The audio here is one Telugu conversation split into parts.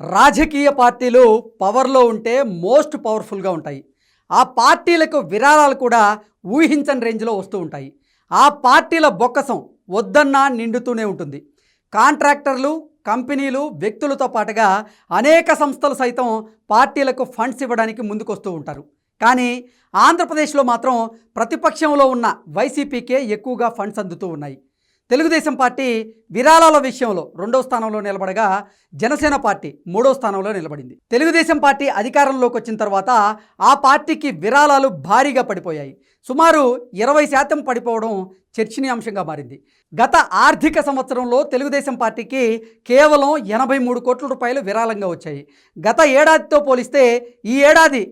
రాజకీయ పార్టీలు పవర్లో ఉంటే మోస్ట్ పవర్ఫుల్గా ఉంటాయి. ఆ పార్టీలకు విరాళాలు కూడా ఊహించని రేంజ్లో వస్తూ ఉంటాయి. ఆ పార్టీల బొక్కసం వద్దన్నా నిండుతూనే ఉంటుంది. కాంట్రాక్టర్లు కంపెనీలు వ్యక్తులతో పాటుగా అనేక సంస్థలు సైతం పార్టీలకు ఫండ్స్ ఇవ్వడానికి ముందుకొస్తూ ఉంటారు. కానీ ఆంధ్రప్రదేశ్లో మాత్రం ప్రతిపక్షంలో ఉన్న వైసీపీకే ఎక్కువగా ఫండ్స్ అందుతూ ఉన్నాయి. తెలుగుదేశం పార్టీ విరాళాల విషయంలో రెండో స్థానంలో నిలబడగా జనసేన పార్టీ మూడో స్థానంలో నిలబడింది. తెలుగుదేశం పార్టీ అధికారంలోకి వచ్చిన తర్వాత ఆ పార్టీకి విరాళాలు భారీగా పడిపోయాయి. సుమారు ఇరవై శాతం పడిపోవడం చర్చనీయాంశంగా మారింది. గత ఆర్థిక సంవత్సరంలో తెలుగుదేశం పార్టీకి కేవలం ఎనభై మూడు కోట్ల రూపాయలు విరాళంగా వచ్చాయి. గత ఏడాదితో పోలిస్తే ఈ ఏడాది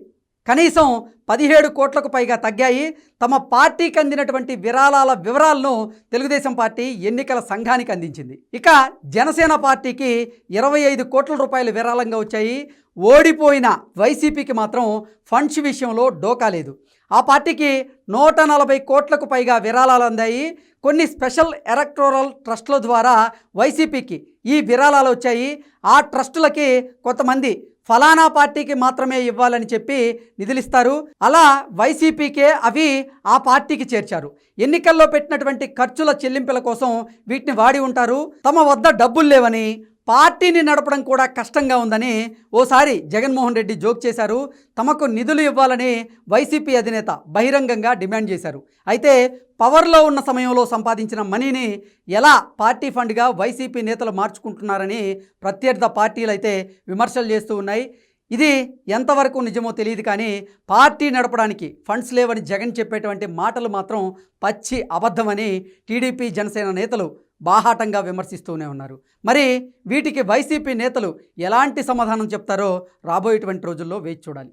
కనీసం పదిహేడు కోట్లకు పైగా తగ్గాయి. తమ పార్టీకి అందినటువంటి విరాళాల వివరాలను తెలుగుదేశం పార్టీ ఎన్నికల సంఘానికి అందించింది. ఇక జనసేన పార్టీకి ఇరవై ఐదు కోట్ల రూపాయలు విరాళంగా వచ్చాయి. ఓడిపోయిన వైసీపీకి మాత్రం ఫండ్స్ విషయంలో డోకా లేదు. ఆ పార్టీకి నూట నలభై కోట్లకు పైగా విరాళాలు అందాయి. కొన్ని స్పెషల్ ఎలక్టోరల్ ట్రస్టుల ద్వారా వైసీపీకి ఈ విరాళాలు వచ్చాయి. ఆ ట్రస్టులకి కొంతమంది ఫలానా పార్టీకి మాత్రమే ఇవ్వాలని చెప్పి నిధులిస్తారు. అలా వైసీపీకే అవి ఆ పార్టీకి చేర్చారు. ఎన్నికల్లో పెట్టినటువంటి ఖర్చుల చెల్లింపుల కోసం వీటిని వాడి ఉంటారు. తమ వద్ద డబ్బులు లేవని పార్టీని నడపడం కూడా కష్టంగా ఉందని ఓసారి జగన్మోహన్ రెడ్డి జోక్ చేశారు. తమకు నిధులు ఇవ్వాలని వైసీపీ అధినేత బహిరంగంగా డిమాండ్ చేశారు. అయితే పవర్లో ఉన్న సమయంలో సంపాదించిన మనీని ఎలా పార్టీ ఫండ్గా వైసీపీ నేతలు మార్చుకుంటున్నారని ప్రత్యర్థ పార్టీలు అయితే విమర్శలు చేస్తూ ఉన్నాయి. ఇది ఎంతవరకు నిజమో తెలియదు కానీ పార్టీ నడపడానికి ఫండ్స్ లేవని జగన్ చెప్పేటువంటి మాటలు మాత్రం పచ్చి అబద్ధమని టీడీపీ జనసేన నేతలు బాహాటంగా విమర్శిస్తూనే ఉన్నారు. మరి వీటికి వైసీపీ నేతలు ఎలాంటి సమాధానం చెప్తారో రాబోయేటువంటి రోజుల్లో వేచి చూడాలి.